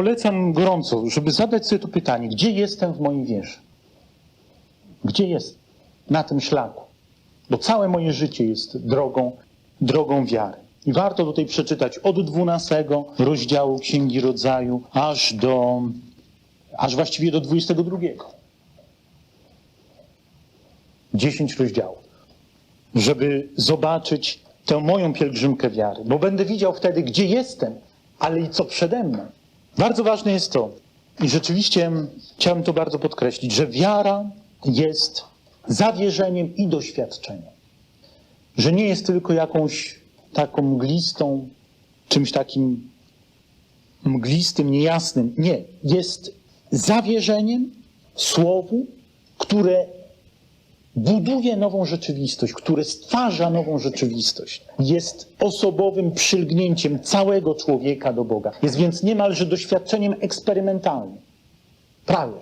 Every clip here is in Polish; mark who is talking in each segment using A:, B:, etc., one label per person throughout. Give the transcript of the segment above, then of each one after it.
A: polecam gorąco, żeby zadać sobie to pytanie, gdzie jestem w mojej wierze? Gdzie jest na tym szlaku? Bo całe moje życie jest drogą, drogą wiary. I warto tutaj przeczytać od 12 rozdziału Księgi Rodzaju aż do, aż właściwie do 22. 10 rozdziałów, żeby zobaczyć tę moją pielgrzymkę wiary, bo będę widział wtedy, gdzie jestem, ale i co przede mną. Bardzo ważne jest to, i rzeczywiście chciałem to bardzo podkreślić, że wiara jest zawierzeniem i doświadczeniem. Że nie jest tylko jakąś taką mglistą, czymś takim mglistym, niejasnym. Nie, jest zawierzeniem słowu, które buduje nową rzeczywistość, które stwarza nową rzeczywistość. Jest osobowym przylgnięciem całego człowieka do Boga. Jest więc niemalże doświadczeniem eksperymentalnym. Prawie.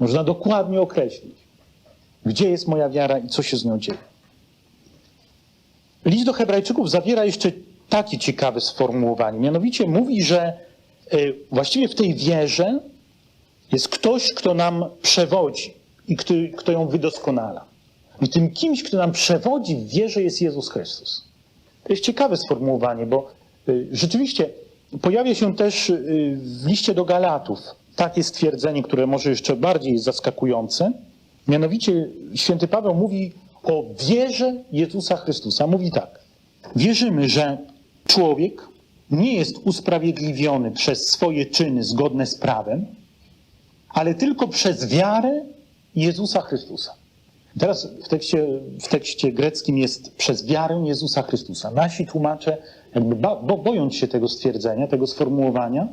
A: Można dokładnie określić, gdzie jest moja wiara i co się z nią dzieje. List do Hebrajczyków zawiera jeszcze takie ciekawe sformułowanie. Mianowicie mówi, że y, właściwie w tej wierze jest ktoś, kto nam przewodzi i kto, kto ją wydoskonala. I tym kimś, kto nam przewodzi w wierze jest Jezus Chrystus. To jest ciekawe sformułowanie, bo y, rzeczywiście pojawia się też y, w liście do Galatów takie stwierdzenie, które może jeszcze bardziej jest zaskakujące. Mianowicie święty Paweł mówi o wierze Jezusa Chrystusa. Mówi tak. Wierzymy, że człowiek nie jest usprawiedliwiony przez swoje czyny zgodne z prawem, ale tylko przez wiarę Jezusa Chrystusa. Teraz w tekście, w tekście greckim jest przez wiarę Jezusa Chrystusa. Nasi tłumacze, jakby bo, bojąc się tego stwierdzenia, tego sformułowania,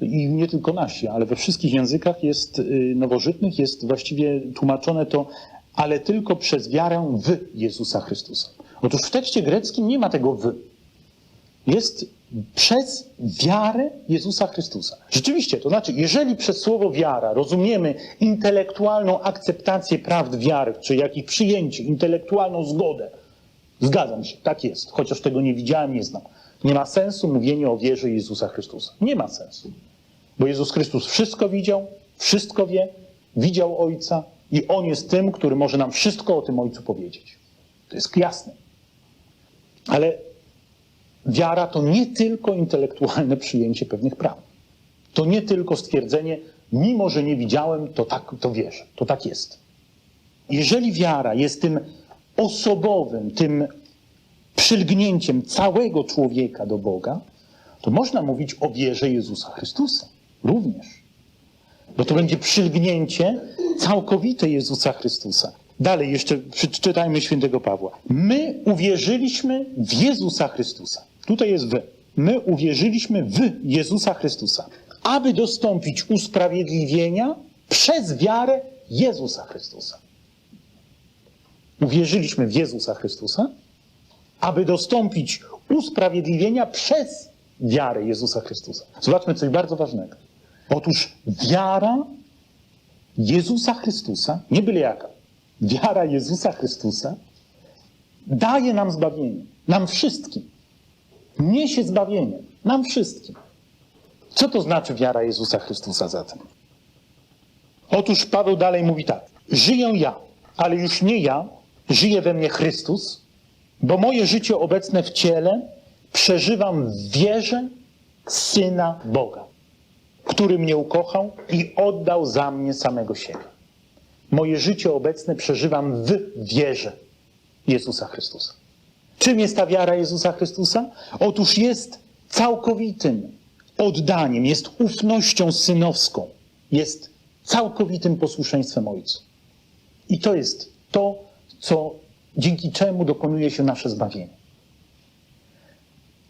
A: i nie tylko nasi, ale we wszystkich językach jest y, nowożytnych jest właściwie tłumaczone to, ale tylko przez wiarę w Jezusa Chrystusa. Otóż w tekście greckim nie ma tego w. Jest przez wiarę Jezusa Chrystusa. Rzeczywiście, to znaczy, jeżeli przez słowo wiara rozumiemy intelektualną akceptację prawd wiary, czy jakich przyjęcie, intelektualną zgodę, zgadzam się, tak jest, chociaż tego nie widziałem, nie znam. Nie ma sensu mówienie o wierze Jezusa Chrystusa. Nie ma sensu. Bo Jezus Chrystus wszystko widział, wszystko wie, widział Ojca i On jest tym, który może nam wszystko o tym Ojcu powiedzieć. To jest jasne. Ale wiara to nie tylko intelektualne przyjęcie pewnych praw. To nie tylko stwierdzenie, mimo że nie widziałem, to tak to wierzę. To tak jest. Jeżeli wiara jest tym osobowym, tym przylgnięciem całego człowieka do Boga, to można mówić o wierze Jezusa Chrystusa również. Bo to będzie przylgnięcie całkowite Jezusa Chrystusa. Dalej jeszcze przeczytajmy świętego Pawła. My uwierzyliśmy w Jezusa Chrystusa. Tutaj jest wy. My uwierzyliśmy w Jezusa Chrystusa, aby dostąpić usprawiedliwienia przez wiarę Jezusa Chrystusa. Uwierzyliśmy w Jezusa Chrystusa, aby dostąpić usprawiedliwienia przez wiarę Jezusa Chrystusa. Zobaczmy coś bardzo ważnego. Otóż wiara Jezusa Chrystusa, nie byle jaka, wiara Jezusa Chrystusa daje nam zbawienie. Nam wszystkim. Niesie zbawienie. Nam wszystkim. Co to znaczy wiara Jezusa Chrystusa zatem? Otóż Paweł dalej mówi tak. Żyję ja, ale już nie ja, żyje we mnie Chrystus, bo moje życie obecne w ciele przeżywam w wierze Syna Boga, który mnie ukochał i oddał za mnie samego siebie. Moje życie obecne przeżywam w wierze Jezusa Chrystusa. Czym jest ta wiara Jezusa Chrystusa? Otóż jest całkowitym oddaniem, jest ufnością synowską, jest całkowitym posłuszeństwem Ojcu. I to jest to, co, dzięki czemu dokonuje się nasze zbawienie.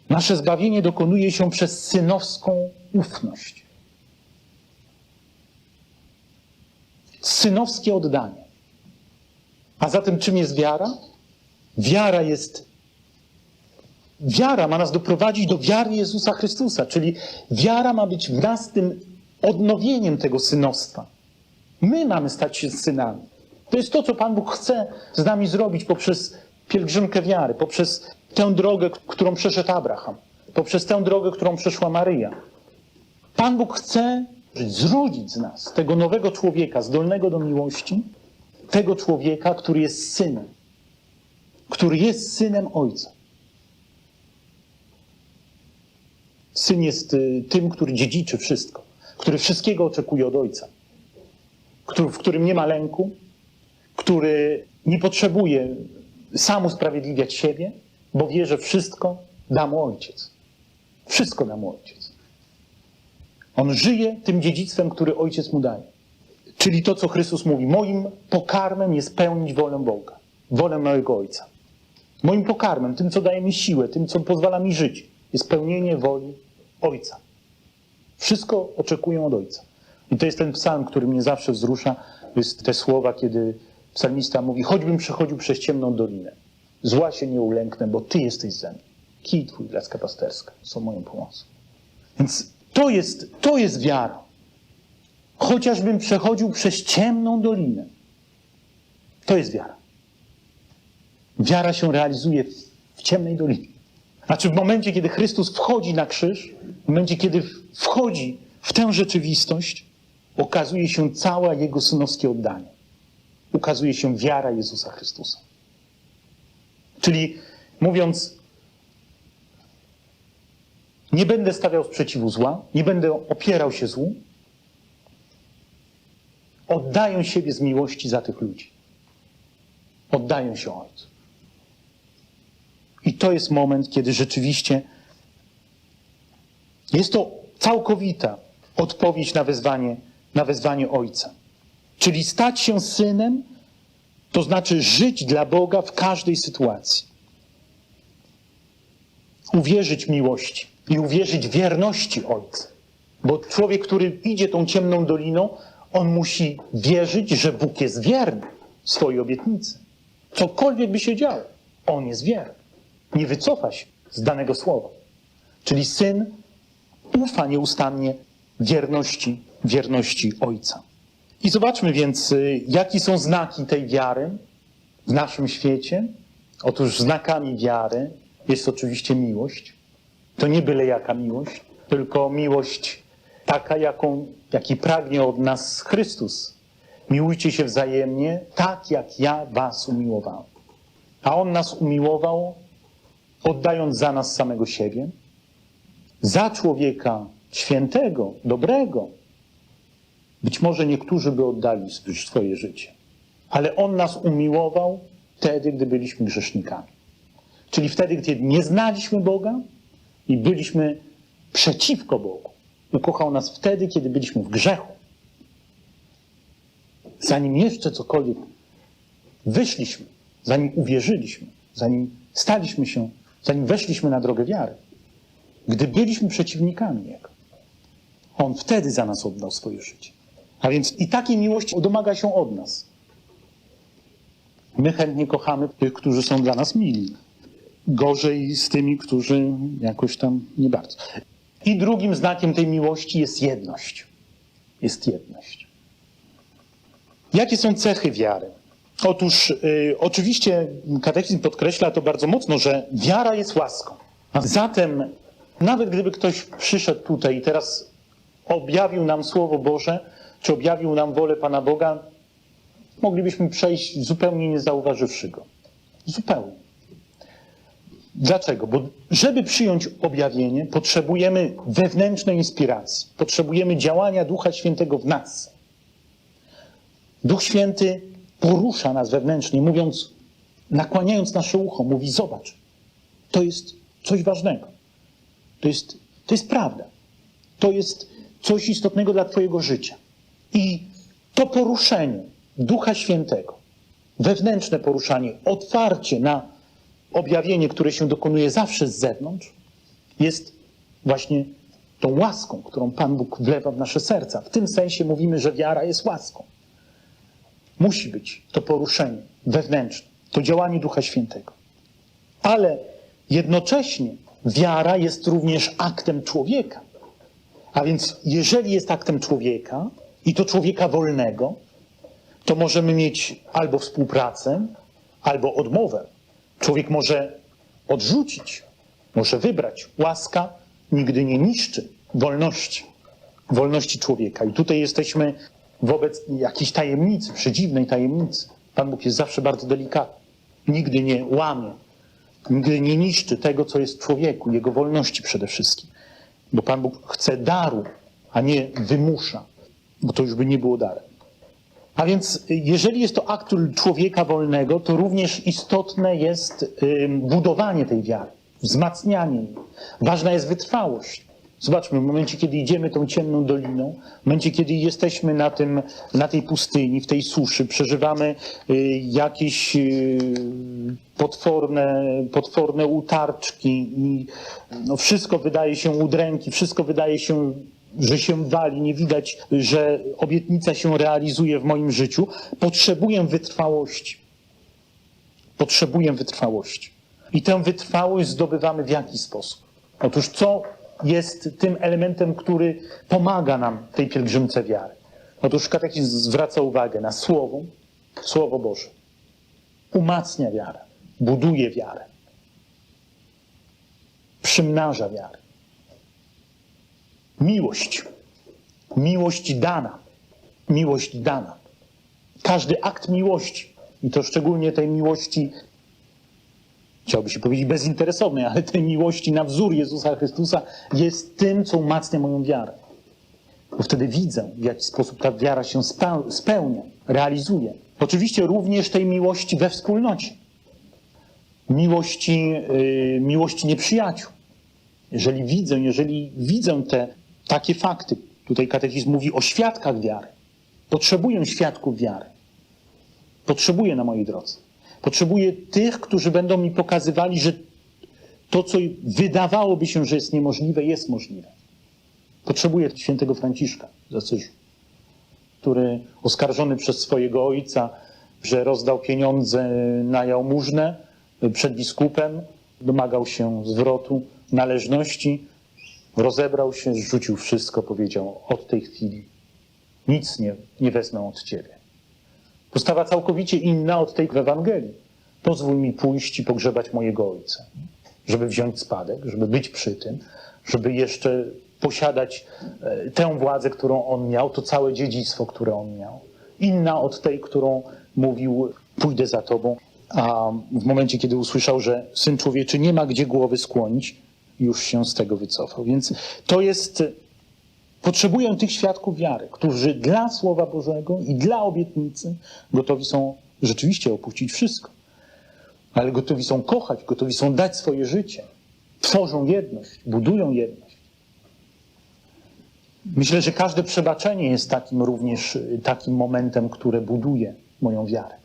A: Nasze zbawienie dokonuje się przez synowską ufność. Synowskie oddanie. A zatem czym jest wiara? Wiara jest. Wiara ma nas doprowadzić do wiary Jezusa Chrystusa, czyli wiara ma być w nas tym odnowieniem tego synostwa. My mamy stać się synami. To jest to, co Pan Bóg chce z nami zrobić poprzez pielgrzymkę wiary, poprzez tę drogę, którą przeszedł Abraham, poprzez tę drogę, którą przeszła Maryja. Pan Bóg chce zrodzić z nas tego nowego człowieka, zdolnego do miłości, tego człowieka, który jest synem, który jest synem Ojca. Syn jest y, tym, który dziedziczy wszystko, który wszystkiego oczekuje od Ojca, w którym nie ma lęku, który nie potrzebuje sam usprawiedliwiać siebie, bo wie, że wszystko da mu Ojciec. Wszystko da mu Ojciec. On żyje tym dziedzictwem, który Ojciec mu daje. Czyli to, co Chrystus mówi. Moim pokarmem jest pełnić wolę Boga, wolę mojego Ojca. Moim pokarmem, tym, co daje mi siłę, tym, co pozwala mi żyć, jest pełnienie woli Ojca. Wszystko oczekują od Ojca. I to jest ten psalm, który mnie zawsze wzrusza. To jest te słowa, kiedy psalmista mówi, choćbym przechodził przez ciemną dolinę, zła się nie ulęknę, bo Ty jesteś ze mną. Kij Twój, laska pasterska, są moją pomocą. Więc to jest, to jest wiara. Chociażbym przechodził przez ciemną dolinę. To jest wiara. Wiara się realizuje w, w ciemnej dolinie. Znaczy w momencie, kiedy Chrystus wchodzi na krzyż, w momencie, kiedy wchodzi w tę rzeczywistość, okazuje się całe Jego synowskie oddanie. Ukazuje się wiara Jezusa Chrystusa. Czyli mówiąc, nie będę stawiał sprzeciwu zła, nie będę opierał się złu, oddają siebie z miłości za tych ludzi. Oddają się Ojcu. I to jest moment, kiedy rzeczywiście jest to całkowita odpowiedź na wezwanie, na wezwanie Ojca. Czyli stać się synem, to znaczy żyć dla Boga w każdej sytuacji. Uwierzyć miłości i uwierzyć wierności Ojca. Bo człowiek, który idzie tą ciemną doliną, on musi wierzyć, że Bóg jest wierny swojej obietnicy. Cokolwiek by się działo, on jest wierny. Nie wycofa się z danego słowa. Czyli syn ufa nieustannie wierności, wierności Ojca. I zobaczmy więc, y, jakie są znaki tej wiary w naszym świecie. Otóż znakami wiary jest oczywiście miłość. To nie byle jaka miłość, tylko miłość taka, jaką, jaki pragnie od nas Chrystus. Miłujcie się wzajemnie, tak jak ja was umiłowałem. A On nas umiłował, oddając za nas samego siebie, za człowieka świętego, dobrego. Być może niektórzy by oddali swoje życie, ale On nas umiłował wtedy, gdy byliśmy grzesznikami. Czyli wtedy, gdy nie znaliśmy Boga i byliśmy przeciwko Bogu. Ukochał nas wtedy, kiedy byliśmy w grzechu. Zanim jeszcze cokolwiek wyszliśmy, zanim uwierzyliśmy, zanim staliśmy się, zanim weszliśmy na drogę wiary, gdy byliśmy przeciwnikami Jego, On wtedy za nas oddał swoje życie. A więc i takiej miłości domaga się od nas. My chętnie kochamy tych, którzy są dla nas mili. Gorzej z tymi, którzy jakoś tam nie bardzo. I drugim znakiem tej miłości jest jedność. Jest jedność. Jakie są cechy wiary? Otóż y, oczywiście katechizm podkreśla to bardzo mocno, że wiara jest łaską. A zatem nawet gdyby ktoś przyszedł tutaj i teraz objawił nam Słowo Boże, czy objawił nam wolę Pana Boga, moglibyśmy przejść zupełnie nie zauważywszy go. Zupełnie. Dlaczego? Bo żeby przyjąć objawienie, potrzebujemy wewnętrznej inspiracji. Potrzebujemy działania Ducha Świętego w nas. Duch Święty porusza nas wewnętrznie, mówiąc, nakłaniając nasze ucho, mówi: Zobacz, to jest coś ważnego. To jest, to jest prawda. To jest coś istotnego dla Twojego życia. I to poruszenie Ducha Świętego, wewnętrzne poruszanie, otwarcie na objawienie, które się dokonuje zawsze z zewnątrz, jest właśnie tą łaską, którą Pan Bóg wlewa w nasze serca. W tym sensie mówimy, że wiara jest łaską. Musi być to poruszenie wewnętrzne, to działanie Ducha Świętego. Ale jednocześnie wiara jest również aktem człowieka. A więc jeżeli jest aktem człowieka, i to człowieka wolnego, to możemy mieć albo współpracę, albo odmowę. Człowiek może odrzucić, może wybrać. Łaska nigdy nie niszczy wolności. wolności człowieka. I tutaj jesteśmy wobec jakiejś tajemnicy, przedziwnej tajemnicy. Pan Bóg jest zawsze bardzo delikatny. Nigdy nie łamie, nigdy nie niszczy tego, co jest w człowieku, jego wolności przede wszystkim. Bo Pan Bóg chce daru, a nie wymusza, bo to już by nie było darem. A więc jeżeli jest to akt człowieka wolnego, to również istotne jest budowanie tej wiary, wzmacnianie jej. Ważna jest wytrwałość. Zobaczmy, w momencie, kiedy idziemy tą ciemną doliną, w momencie, kiedy jesteśmy na, tym, na tej pustyni, w tej suszy, przeżywamy y, jakieś y, potworne, potworne utarczki i no, wszystko wydaje się udręki, wszystko wydaje się że się wali, nie widać, że obietnica się realizuje w moim życiu, potrzebuję wytrwałości. Potrzebuję wytrwałości. I tę wytrwałość zdobywamy w jaki sposób? Otóż co jest tym elementem, który pomaga nam w tej pielgrzymce wiary? Otóż katechizm zwraca uwagę na Słowo, Słowo Boże. Umacnia wiarę, buduje wiarę, przymnaża wiarę. Miłość. Miłość dana. Miłość dana. Każdy akt miłości, i to szczególnie tej miłości, chciałby się powiedzieć bezinteresownej, ale tej miłości na wzór Jezusa Chrystusa, jest tym, co umacnia moją wiarę. Bo wtedy widzę, w jaki sposób ta wiara się spełnia, realizuje. Oczywiście również tej miłości we wspólnocie. Miłości, yy, miłości nieprzyjaciół. Jeżeli widzę, jeżeli widzę te takie fakty. Tutaj katechizm mówi o świadkach wiary. Potrzebuję świadków wiary. Potrzebuję na mojej drodze. Potrzebuję tych, którzy będą mi pokazywali, że to, co wydawałoby się, że jest niemożliwe, jest możliwe. Potrzebuję świętego Franciszka z Asyżu, który oskarżony przez swojego ojca, że rozdał pieniądze na jałmużnę przed biskupem, domagał się zwrotu należności, rozebrał się, zrzucił wszystko, powiedział: Od tej chwili nic nie, nie wezmę od ciebie. Postawa całkowicie inna od tej w Ewangelii. Pozwól mi pójść i pogrzebać mojego ojca, żeby wziąć spadek, żeby być przy tym, żeby jeszcze posiadać e, tę władzę, którą on miał, to całe dziedzictwo, które on miał. Inna od tej, którą mówił: Pójdę za tobą. A w momencie, kiedy usłyszał, że syn człowieczy nie ma gdzie głowy skłonić, już się z tego wycofał. Więc to jest. Potrzebuję tych świadków wiary, którzy dla Słowa Bożego i dla obietnicy gotowi są rzeczywiście opuścić wszystko, ale gotowi są kochać, gotowi są dać swoje życie, tworzą jedność, budują jedność. Myślę, że każde przebaczenie jest takim również takim momentem, które buduje moją wiarę.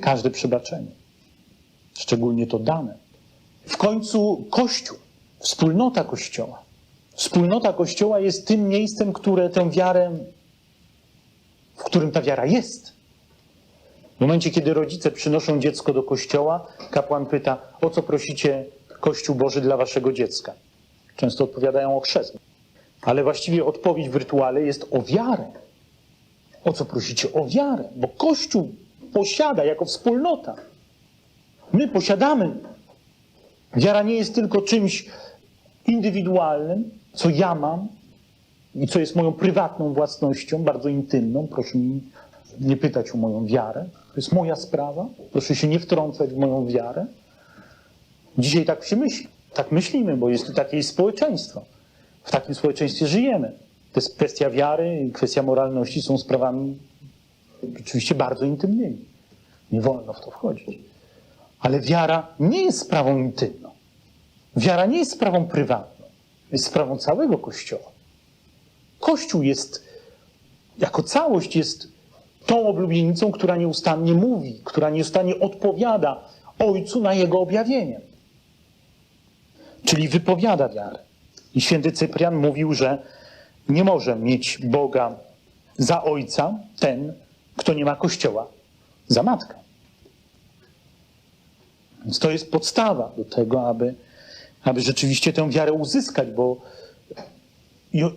A: Każde przebaczenie, szczególnie to dane w końcu Kościół, wspólnota Kościoła. Wspólnota Kościoła jest tym miejscem, które tę wiarę, w którym ta wiara jest. W momencie, kiedy rodzice przynoszą dziecko do kościoła, kapłan pyta, o co prosicie Kościół Boży dla waszego dziecka? Często odpowiadają o chrzest. Ale właściwie odpowiedź w rytuale jest o wiarę. O co prosicie? O wiarę, bo Kościół posiada jako wspólnota. My posiadamy Wiara nie jest tylko czymś indywidualnym, co ja mam i co jest moją prywatną własnością, bardzo intymną. Proszę mi nie pytać o moją wiarę. To jest moja sprawa. Proszę się nie wtrącać w moją wiarę. Dzisiaj tak się myśli. Tak myślimy, bo jest takie społeczeństwo. W takim społeczeństwie żyjemy. To jest kwestia wiary i kwestia moralności są sprawami oczywiście bardzo intymnymi. Nie wolno w to wchodzić. Ale wiara nie jest sprawą intymną. Wiara nie jest sprawą prywatną, jest sprawą całego Kościoła. Kościół jest, jako całość jest tą oblubienicą, która nieustannie mówi, która nieustannie odpowiada Ojcu na Jego objawienie. Czyli wypowiada wiarę. I święty Cyprian mówił, że nie może mieć Boga za Ojca ten, kto nie ma Kościoła za Matkę. Więc to jest podstawa do tego, aby, aby rzeczywiście tę wiarę uzyskać, bo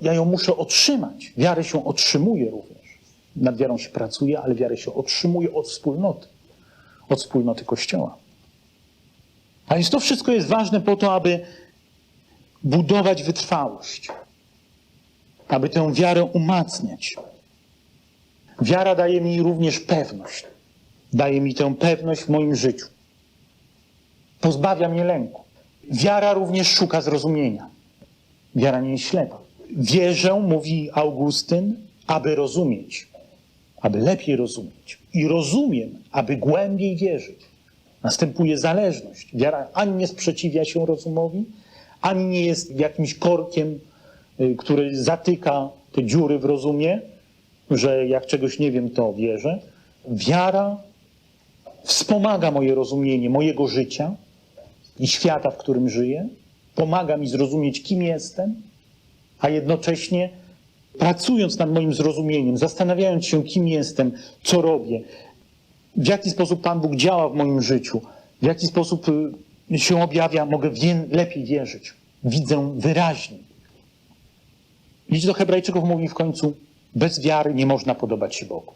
A: ja ją muszę otrzymać. Wiarę się otrzymuje również. Nad wiarą się pracuje, ale wiarę się otrzymuje od wspólnoty, od wspólnoty Kościoła. A więc to wszystko jest ważne po to, aby budować wytrwałość. aby tę wiarę umacniać. Wiara daje mi również pewność. Daje mi tę pewność w moim życiu. Pozbawia mnie lęku. Wiara również szuka zrozumienia. Wiara nie jest ślepa. Wierzę, mówi Augustyn, aby rozumieć, aby lepiej rozumieć. I rozumiem, aby głębiej wierzyć. Następuje zależność. Wiara ani nie sprzeciwia się rozumowi, ani nie jest jakimś korkiem, y, który zatyka te dziury w rozumie, że jak czegoś nie wiem, to wierzę. Wiara wspomaga moje rozumienie mojego życia i świata, w którym żyję, pomaga mi zrozumieć, kim jestem, a jednocześnie pracując nad moim zrozumieniem, zastanawiając się, kim jestem, co robię, w jaki sposób Pan Bóg działa w moim życiu, w jaki sposób y, się objawia, mogę wie, lepiej wierzyć. Widzę wyraźnie. List do Hebrajczyków mówi w końcu, bez wiary nie można podobać się Bogu.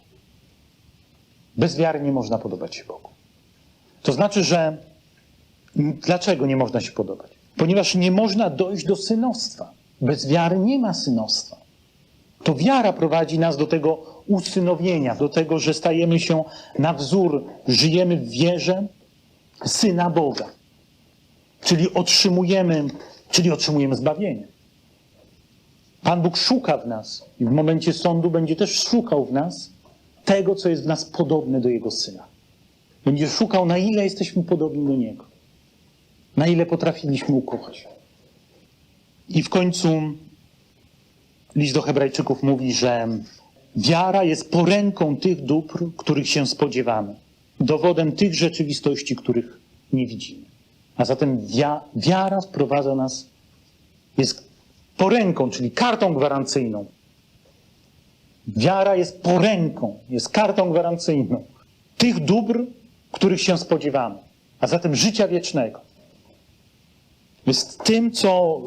A: Bez wiary nie można podobać się Bogu. To znaczy, że dlaczego nie można się podobać? Ponieważ nie można dojść do synostwa. Bez wiary nie ma synostwa. To wiara prowadzi nas do tego usynowienia, do tego, że stajemy się na wzór, żyjemy w wierze Syna Boga. Czyli otrzymujemy, czyli otrzymujemy zbawienie. Pan Bóg szuka w nas i w momencie sądu będzie też szukał w nas tego, co jest w nas podobne do Jego Syna. Będzie szukał, na ile jesteśmy podobni do Niego. Na ile potrafiliśmy ukochać. I w końcu list do Hebrajczyków mówi, że wiara jest poręką tych dóbr, których się spodziewamy, dowodem tych rzeczywistości, których nie widzimy. A zatem wia- wiara wprowadza nas, jest poręką, czyli kartą gwarancyjną. Wiara jest poręką, jest kartą gwarancyjną tych dóbr, których się spodziewamy, a zatem życia wiecznego. Jest tym, co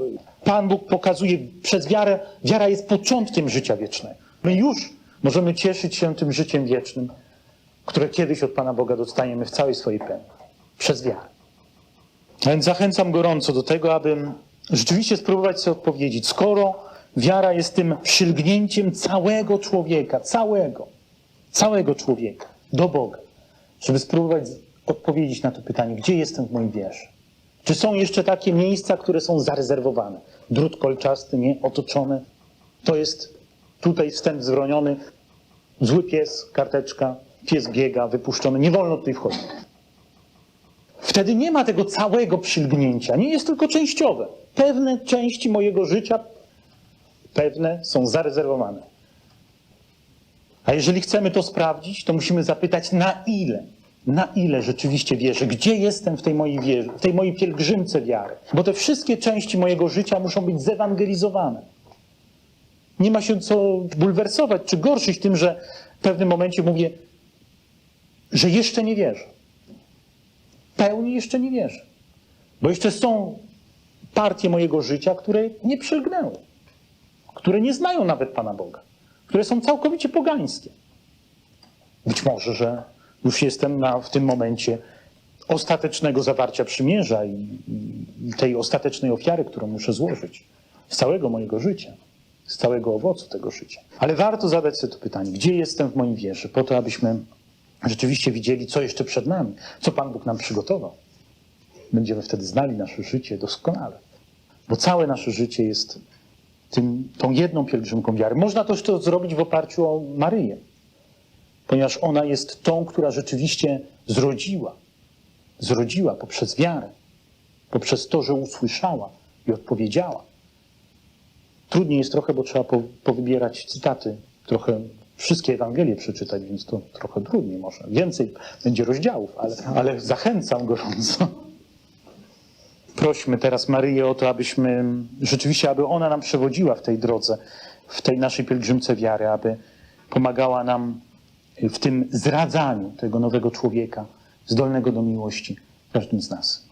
A: Pan Bóg pokazuje przez wiarę. Wiara jest początkiem życia wiecznego. My już możemy cieszyć się tym życiem wiecznym, które kiedyś od Pana Boga dostaniemy w całej swojej pełni. Przez wiarę. A więc zachęcam gorąco do tego, aby rzeczywiście spróbować sobie odpowiedzieć, skoro wiara jest tym przylgnięciem całego człowieka, całego, całego człowieka do Boga, żeby spróbować odpowiedzieć na to pytanie, gdzie jestem w mojej wierze? Czy są jeszcze takie miejsca, które są zarezerwowane? Drut kolczasty, nie? Otoczone. To jest tutaj wstęp zwroniony. Zły pies, karteczka, pies biega, wypuszczony. Nie wolno tutaj wchodzić. Wtedy nie ma tego całego przylgnięcia. Nie jest tylko częściowe. Pewne części mojego życia, pewne są zarezerwowane. A jeżeli chcemy to sprawdzić, to musimy zapytać, na ile na ile rzeczywiście wierzę, gdzie jestem w tej mojej wierze, w tej mojej pielgrzymce wiary. Bo te wszystkie części mojego życia muszą być zewangelizowane. Nie ma się co bulwersować czy gorszyć tym, że w pewnym momencie mówię, że jeszcze nie wierzę. Pełni jeszcze nie wierzę. Bo jeszcze są partie mojego życia, które nie przylgnęły, które nie znają nawet Pana Boga, które są całkowicie pogańskie. Być może, że już jestem na, w tym momencie ostatecznego zawarcia przymierza i, i tej ostatecznej ofiary, którą muszę złożyć z całego mojego życia, z całego owocu tego życia. Ale warto zadać sobie to pytanie, gdzie jestem w moim wierze, po to, abyśmy rzeczywiście widzieli, co jeszcze przed nami, co Pan Bóg nam przygotował. Będziemy wtedy znali nasze życie doskonale, bo całe nasze życie jest tym, tą jedną pielgrzymką wiary. Można też to zrobić w oparciu o Maryję ponieważ ona jest tą, która rzeczywiście zrodziła. Zrodziła poprzez wiarę, poprzez to, że usłyszała i odpowiedziała. Trudniej jest trochę, bo trzeba powybierać cytaty, trochę wszystkie Ewangelie przeczytać, więc to trochę trudniej może. Więcej będzie rozdziałów, ale, ale zachęcam gorąco. Prośmy teraz Maryję o to, abyśmy rzeczywiście, aby ona nam przewodziła w tej drodze, w tej naszej pielgrzymce wiary, aby pomagała nam w tym zradzaniu tego nowego człowieka, zdolnego do miłości, każdym z nas.